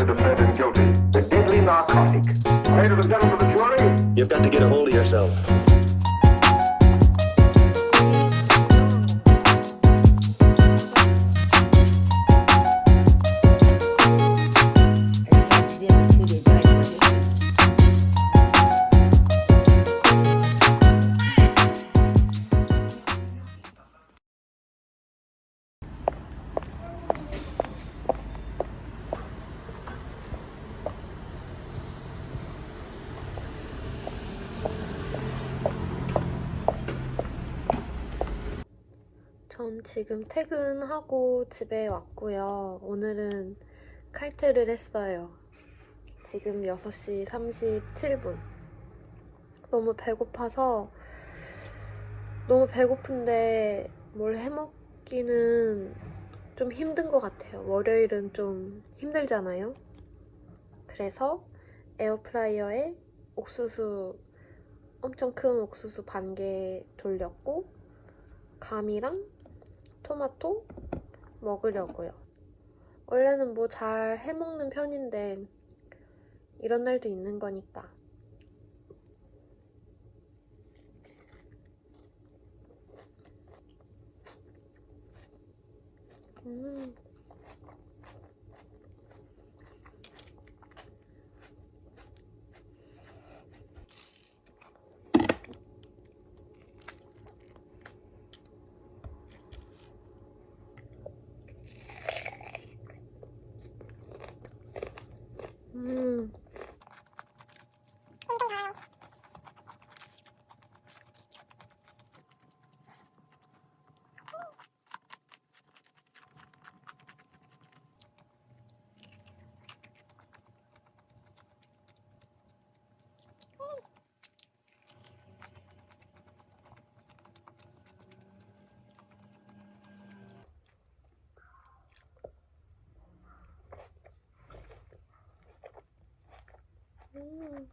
the defendant guilty. The deadly narcotic. Ladies and gentlemen of the jury, You've got to get a hold of yourself. 전 지금 퇴근하고 집에 왔고요. 오늘은 칼퇴를 했어요. 지금 6시 37분. 너무 배고파서 너무 배고픈데 뭘 해먹기는 좀 힘든 것 같아요. 월요일은 좀 힘들잖아요. 그래서 에어프라이어에 옥수수 엄청 큰 옥수수 반 개 돌렸고 감이랑 토마토 먹으려고요. 원래는 뭐 잘 해먹는 편인데 이런 날도 있는 거니까. 음. 嗯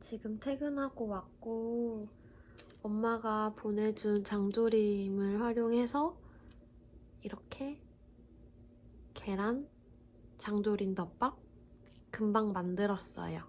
지금 퇴근하고 왔고, 엄마가 보내준 장조림을 활용해서 이렇게 계란 장조림 덮밥 금방 만들었어요.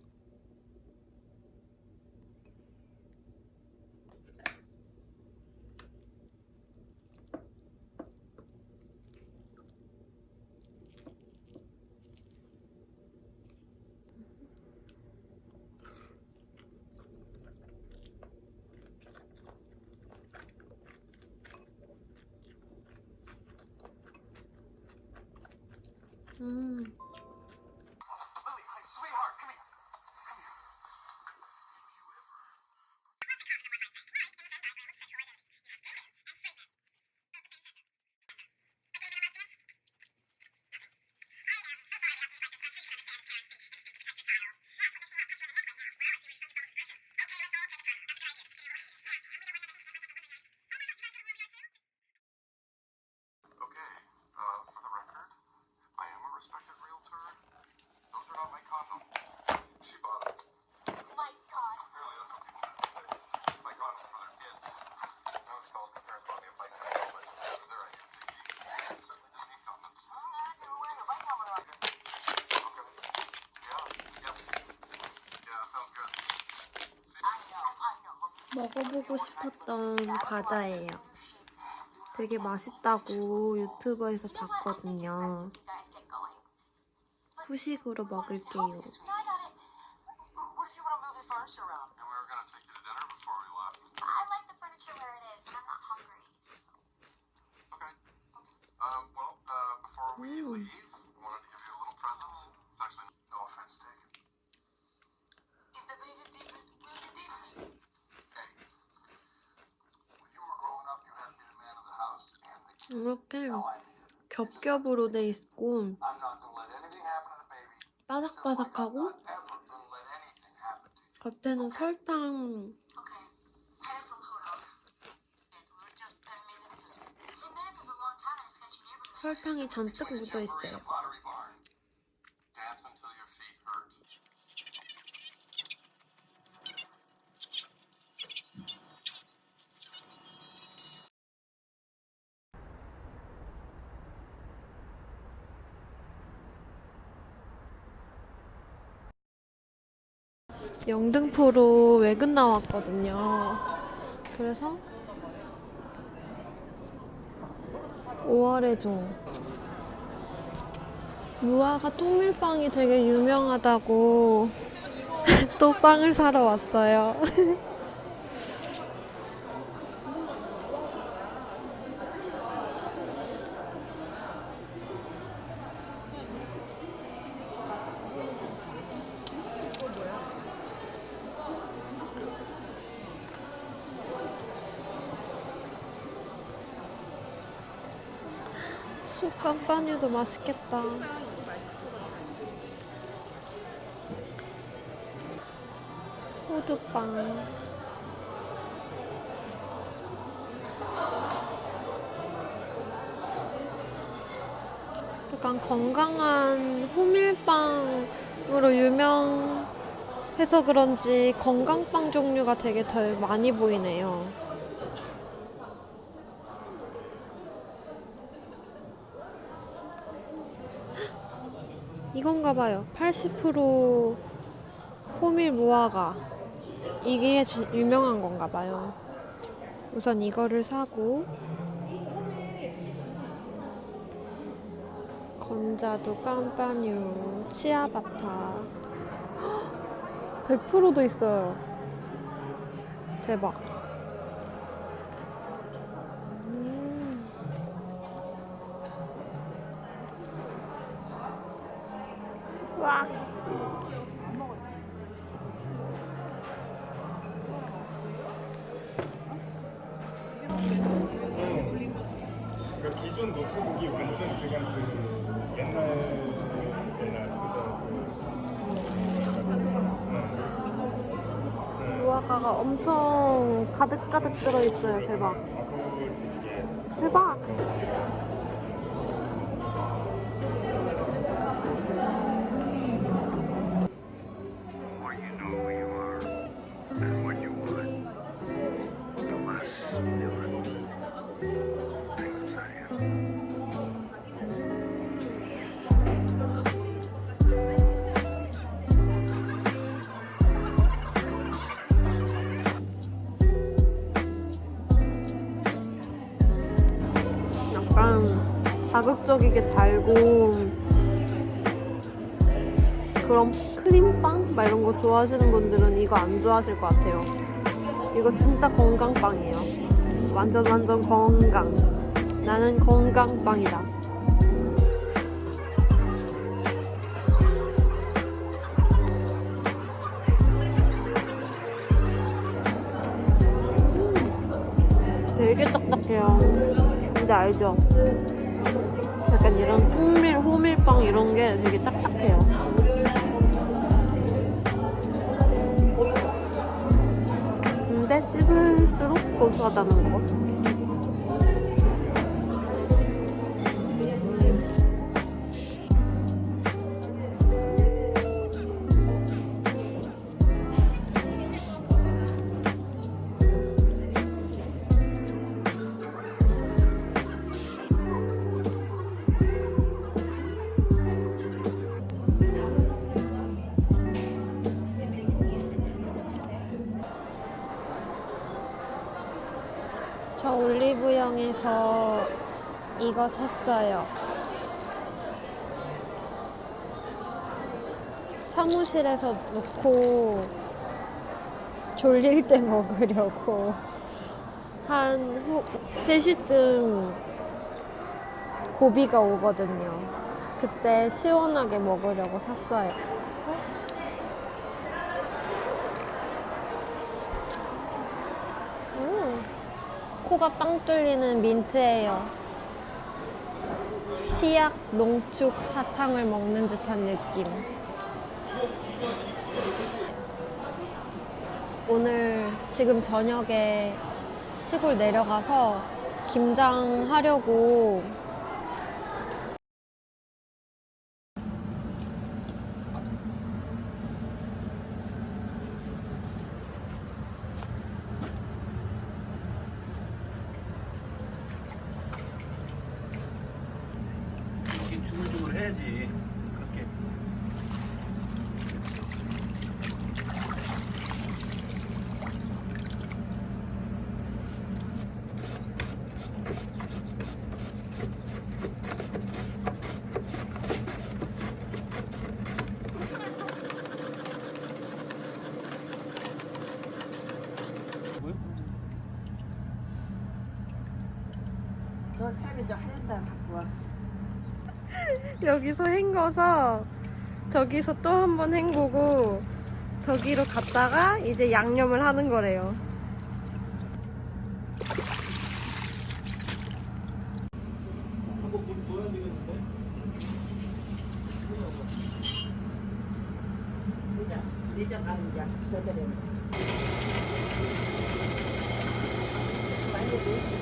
먹어보고 싶었던 과자예요. 되게 맛있다고 유튜버에서 봤거든요. 후식으로 먹을게요. No, 이렇게. 겹겹으로 돼 있고 바삭바삭하고. 겉에는 설탕 Okay. Pencil, hold on. We were just 10 minutes late. 10 minutes is a long time in a sketchy neighborhood. 설탕이 잔뜩 묻어 있어요. 영등포로 외근 나왔거든요. 그래서 5월의 종 무화과 통밀빵이 되게 유명하다고 또 빵을 사러 왔어요. 쑥 깜빠뉴도 맛있겠다. 호두빵. 약간 건강한 호밀빵으로 유명해서 그런지 건강빵 종류가 되게 덜 많이 보이네요. 이건 가 봐요. 80% 호밀 무화과. 이게 제- 유명한 건가 봐요. 우선 이거를 사고 건자두 깜빠뉴 치아바타 100%도 있어요. 대박. 그러니까 완전 그냥 그 무화과가 엄청 가득가득 들어있어요. 대박. 자극적이게 달고 그런 크림빵? 막 이런 거 좋아하시는 분들은 이거 안 좋아하실 것 같아요. 이거 진짜 건강빵이에요. 완전 완전 건강. 나는 건강빵이다. 되게 딱딱해요. 근데 알죠? 약간 이런 통밀, 호밀빵 이런 게 되게 딱딱해요. 근데 씹을수록 고소하다는 거. 저 올리브영에서 이거 샀어요. 사무실에서 놓고 졸릴 때 먹으려고 한 후, 3시쯤 고비가 오거든요. 그때 시원하게 먹으려고 샀어요. 음. 코가 빵 뚫리는 민트예요. 치약, 농축, 사탕을 먹는 듯한 느낌. 오늘 지금 저녁에 시골 내려가서 김장하려고 저 삶이도 하얀다 갖고 와. 여기서 헹궈서 저기서 또 한 번 헹구고 저기로 갔다가 이제 양념을 하는 거래요. 보자. 내려가는 이제 너들은. 많이 이렇게.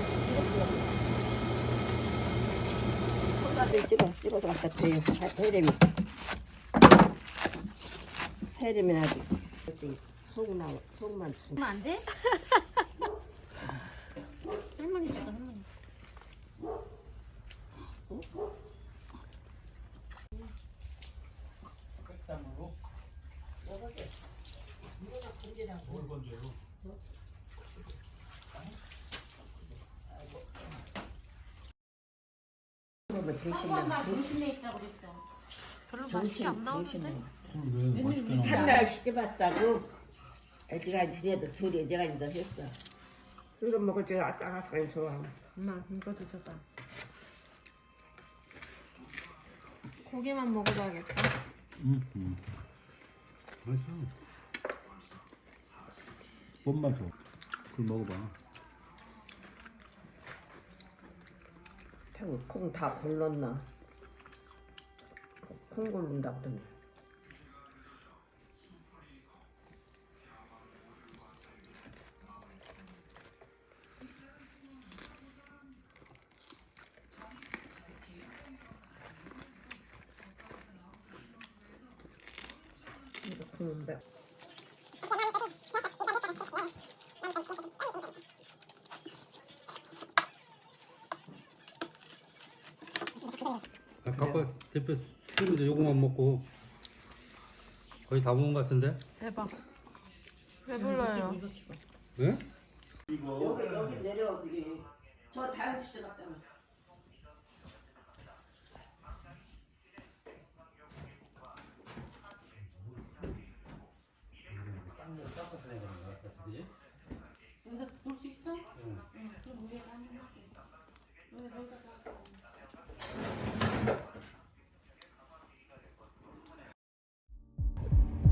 콩가루 찍어 찍어서 드려. 해림이. 해림이 아직 저기 속 나와 속만 참. 안 돼? 그러면 정신나. 정신에 있다고 그랬어. 별로 맛있게 안 나오는데? 왜 맛있게 나와? 한날 시집 왔다고 애지가 그래도 둘이 애지가 더 했어. 이거 먹을 줄 아삭아삭하니 좋아. 엄마 이거 드셔봐. 고기만 먹어봐야겠다. 응, 응. 맛있어. 뭔 맛이야? 그걸 먹어봐. 태우 콩 다 골랐나? 콩 고른다 그더니. 이거 콩인데. 아까 대표 술인데 요거만 먹고 거의 다 먹은 것 같은데? 대박. 왜? 여기 여기 내려 여기 저 다이어트 갔다 와.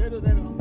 내려 내려